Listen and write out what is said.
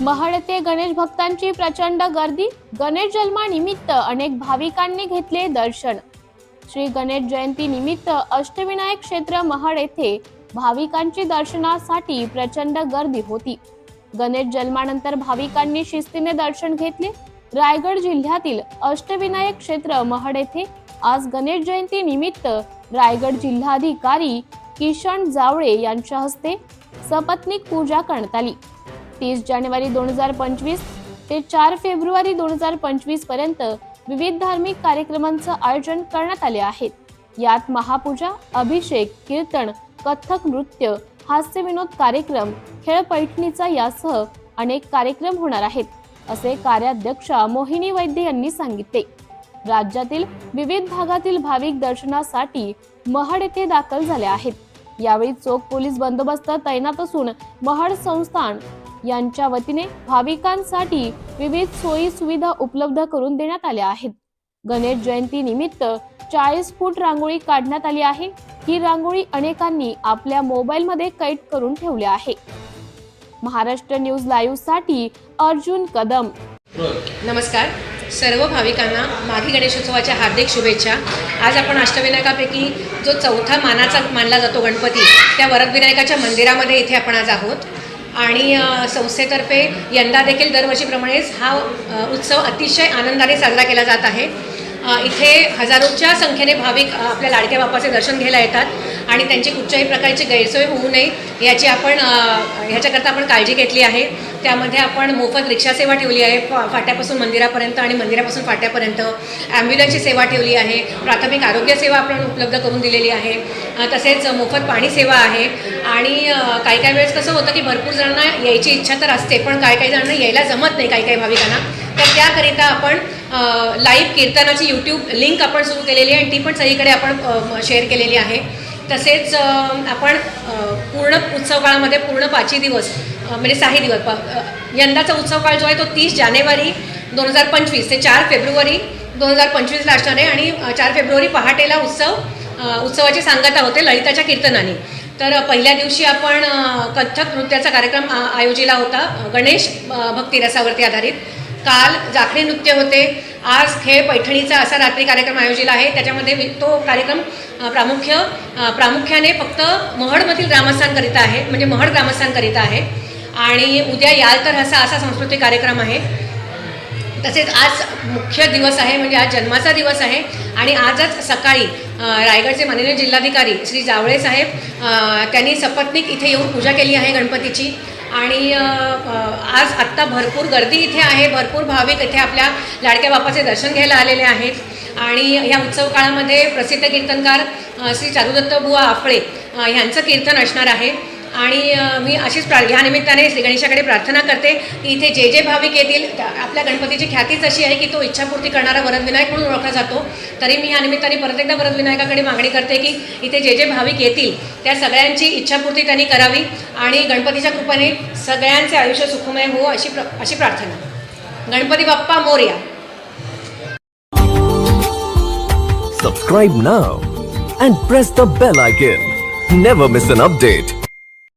महाड गणेश भक्तांची प्रचंड गर्दी गणेश जन्मानिमित्त अनेक भाविकांनी घेतले दर्शन. श्री गणेश जयंती निमित्त अष्टविनायक क्षेत्र महाड येथे भाविकांची दर्शनासाठी प्रचंड गर्दी होती. गणेश जन्मानंतर भाविकांनी शिस्तीने दर्शन घेतले. रायगड जिल्ह्यातील अष्टविनायक क्षेत्र महाड येथे आज गणेश जयंती निमित्त रायगड जिल्हाधिकारी किशन जावळे यांच्या हस्ते सपत्नीक पूजा करण्यात आली. तीस जानेवारी दोन हजार पंचवीस ते चार फेब्रुवारी दोन हजार पंचवीसपर्यंत विविध धार्मिक कार्यक्रमांचं आयोजन करण्यात आले आहेत यात महापूजा अभिषेक कीर्तन कथक नृत्य हास्य विनोद कार्यक्रम खेळ पैठणीचा यासह अनेक कार्यक्रम होणार आहेत असे कार्याध्यक्षा मोहिनी वैद्य यांनी सांगितले. राज्यातील विविध भागातील भाविक दर्शनासाठी महड येथे दाखल झाले आहेत. यावेळी चोख पोलीस बंदोबस्त तैनात असून महड संस्थान यांच्या वतीने भाविकांसाठी विविध सोयी सुविधा उपलब्ध करून देण्यात आल्या आहेत. गणेश जयंती निमित्त चाळीस फूट रांगोळी काढण्यात आली आहे. ही रांगोळी अनेकांनी आपल्या मोबाईलमध्ये कैद करून ठेवली आहे. महाराष्ट्र न्यूज लाईव्हसाठी अर्जुन कदम. नमस्कार. सर्व भाविकांना माघी गणेशोत्सवाच्या हार्दिक शुभेच्छा. आज आपण अष्टविनायकापैकी जो चौथा मानाचा मानला जातो गणपती त्या वरदविनायकाच्या मंदिरामध्ये इथे आपण आज आहोत. आणि संस्थेतर्फे यंदा देखील दरवर्षीप्रमाणेच हा उत्सव अतिशय आनंदाने साजरा केला जात आहे. इथे हजारोच्या संख्येने भाविक आपल्या लाडक्या बापाचे दर्शन घ्यायला येतात. आणि त्यांची कुठच्याही प्रकारची गैरसोय होऊ नये याची आपण ह्याच्याकरता आपण काळजी घेतली आहे. त्यामध्ये आपण मोफत रिक्षासेवा ठेवली आहे फा फाट्यापासून मंदिरापर्यंत आणि मंदिरापासून फाट्यापर्यंत. ॲम्ब्युलन्सची सेवा ठेवली आहे प्राथमिक आरोग्य सेवा आपण उपलब्ध करून दिलेली आहे तसेच मोफत पाणी सेवा आहे. आणि काही काही वेळेस कसं होतं की भरपूर जणांना यायची इच्छा तर असते पण काही काही जणांना यायला जमत नाही काही काही भाविकांना. तर त्याकरिता आपण लाईव्ह कीर्तनाची यूट्यूब लिंक आपण सुरू केलेली आहे आणि ती पण सगळीकडे आपण शेअर केलेली आहे. तसेच आपण पूर्ण उत्सव काळामध्ये पूर्ण पाचही दिवस म्हणजे सहाही दिवस प- यंदाचा उत्सव काळ जो आहे तो तीस जानेवारी दोन हजार पंचवीस ते चार फेब्रुवारी दोन हजार पंचवीसला असणार आहे आणि चार फेब्रुवारी पहाटेला उत्सव उत्सवाची सांगता होते ललिताच्या कीर्तनाने. तर पहिल्या दिवशी आपण कथ्थक नृत्याचा कार्यक्रम आयोजिला होता गणेश भक्तिरसावरती आधारित. काल जाखरी नृत्य होते. आज खेळ पैठणीचा असा रात्री कार्यक्रम आयोजित आहे. त्याच्यामध्ये तो कार्यक्रम प्रामुख्य प्रामुख्याने फक्त महडमधील ग्रामस्थांकरिता आहे. म्हणजे महड ग्रामस्थांकरिता आहे. आणि उद्या याल तर असा असा सांस्कृतिक कार्यक्रम आहे. तसेच आज मुख्य दिवस आहे. म्हणजे आज जन्माचा दिवस आहे. आणि आजच सकाळी रायगडचे माननीय जिल्हाधिकारी श्री जावळे साहेब त्यांनी सपत्नीक इथे येऊन पूजा केली आहे गणपतीची. आणि आज आत्ता भरपूर गर्दी इथे आहे भरपूर भाविक इथे आपल्या लाडक्या बापाचे दर्शन घ्यायला आलेले आहेत. आणि ह्या उत्सव काळामध्ये प्रसिद्ध कीर्तनकार श्री चारुदत्त बुवा आफळे ह्यांचं कीर्तन असणार आहे. आणि मी अशीच प्रा ह्या निमित्ताने श्री गणेशाकडे प्रार्थना करते की इथे जे जे भाविक येतील आपल्या गणपतीची ख्यातीच अशी आहे की तो इच्छापूर्ती करणारा वरदविनायक म्हणून ओळखला जातो. तरी मी ह्या निमित्ताने परत एकदा वरदविनायकाकडे मागणी करते की इथे जे जे भाविक येतील त्या सगळ्यांची इच्छापूर्ती त्यांनी करावी आणि गणपतीच्या कृपेने सगळ्यांचे आयुष्य सुखमय हो अशी प्र अशी प्रार्थना. Ganpati Bappa Morya. Subscribe now and press the bell icon never miss an update